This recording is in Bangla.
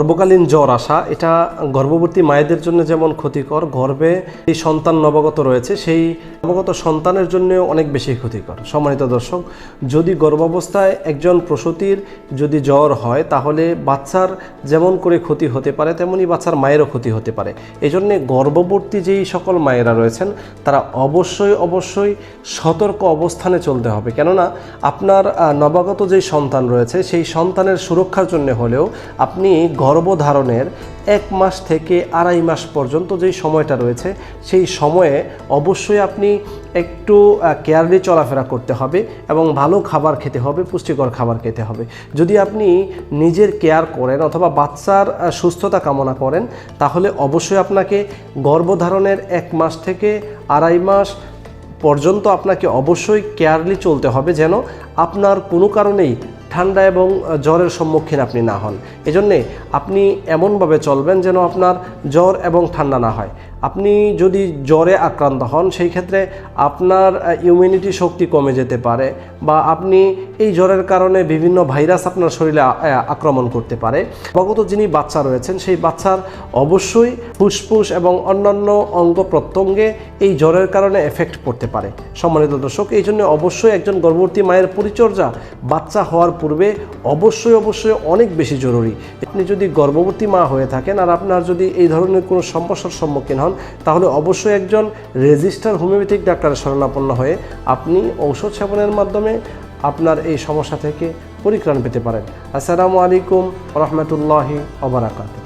গর্ভকালীন জ্বর আসা, এটা গর্ভবতী মায়েদের জন্য যেমন ক্ষতিকর, গর্ভে এই সন্তান নবাগত রয়েছে, সেই নবাগত সন্তানের জন্য অনেক বেশি ক্ষতিকর। সম্মানিত দর্শক, যদি গর্ভাবস্থায় একজন প্রসূতির যদি জ্বর হয়, তাহলে বাচ্চার যেমন করে ক্ষতি হতে পারে, তেমনি বাচ্চার মায়েরও ক্ষতি হতে পারে। এই জন্যে গর্ভবতী যেই সকল মায়েরা রয়েছেন, তারা অবশ্যই অবশ্যই সতর্ক অবস্থানে চলতে হবে। কেননা, আপনার নবাগত যেই সন্তান রয়েছে, সেই সন্তানের সুরক্ষার জন্য হলেও আপনি গর্ভধারণের এক মাস থেকে আড়াই মাস পর্যন্ত যেই সময়টা রয়েছে, সেই সময়ে অবশ্যই আপনি একটু কেয়ারলি চলাফেরা করতে হবে এবং ভালো খাবার খেতে হবে, পুষ্টিকর খাবার খেতে হবে। যদি আপনি নিজের কেয়ার করেন অথবা বাচ্চার সুস্থতা কামনা করেন, তাহলে অবশ্যই আপনাকে গর্ভধারণের এক মাস থেকে আড়াই মাস পর্যন্ত আপনাকে অবশ্যই কেয়ারলি চলতে হবে যেন আপনার কোনো কারণেই ঠান্ডা এবং জ্বরের সম্মুখীন আপনি না হন। এজন্যে আপনি এমনভাবে চলবেন যেন আপনার জ্বর এবং ঠান্ডা না হয়। আপনি যদি জ্বরে আক্রান্ত হন, সেই ক্ষেত্রে আপনার ইমিউনিটি শক্তি কমে যেতে পারে বা আপনি এই জ্বরের কারণে বিভিন্ন ভাইরাস আপনার শরীরে আক্রমণ করতে পারে। অবগত যিনি বাচ্চা রয়েছেন, সেই বাচ্চার অবশ্যই ফুসফুস এবং অন্যান্য অঙ্গ প্রত্যঙ্গে এই জ্বরের কারণে এফেক্ট পড়তে পারে। সম্মানিত দর্শক, এই জন্য অবশ্যই একজন গর্ভবতী মায়ের পরিচর্যা বাচ্চা হওয়ার পূর্বে অবশ্যই অবশ্যই অনেক বেশি জরুরি। আপনি যদি গর্ভবতী মা হয়ে থাকেন আর আপনার যদি এই ধরনের কোনো সমস্যার সম্মুখীন হন তাহলে অবশ্যই একজন রেজিস্টার হোমিওপ্যাথিক ডাক্তারের শরণাপন্ন হয়ে আপনি ঔষধ সেবনের মাধ্যমে আপনার এই সমস্যা থেকে পরিত্রাণ পেতে পারেন। আসসালামু আলাইকুম রহমতুল্লাহি অবরাকাত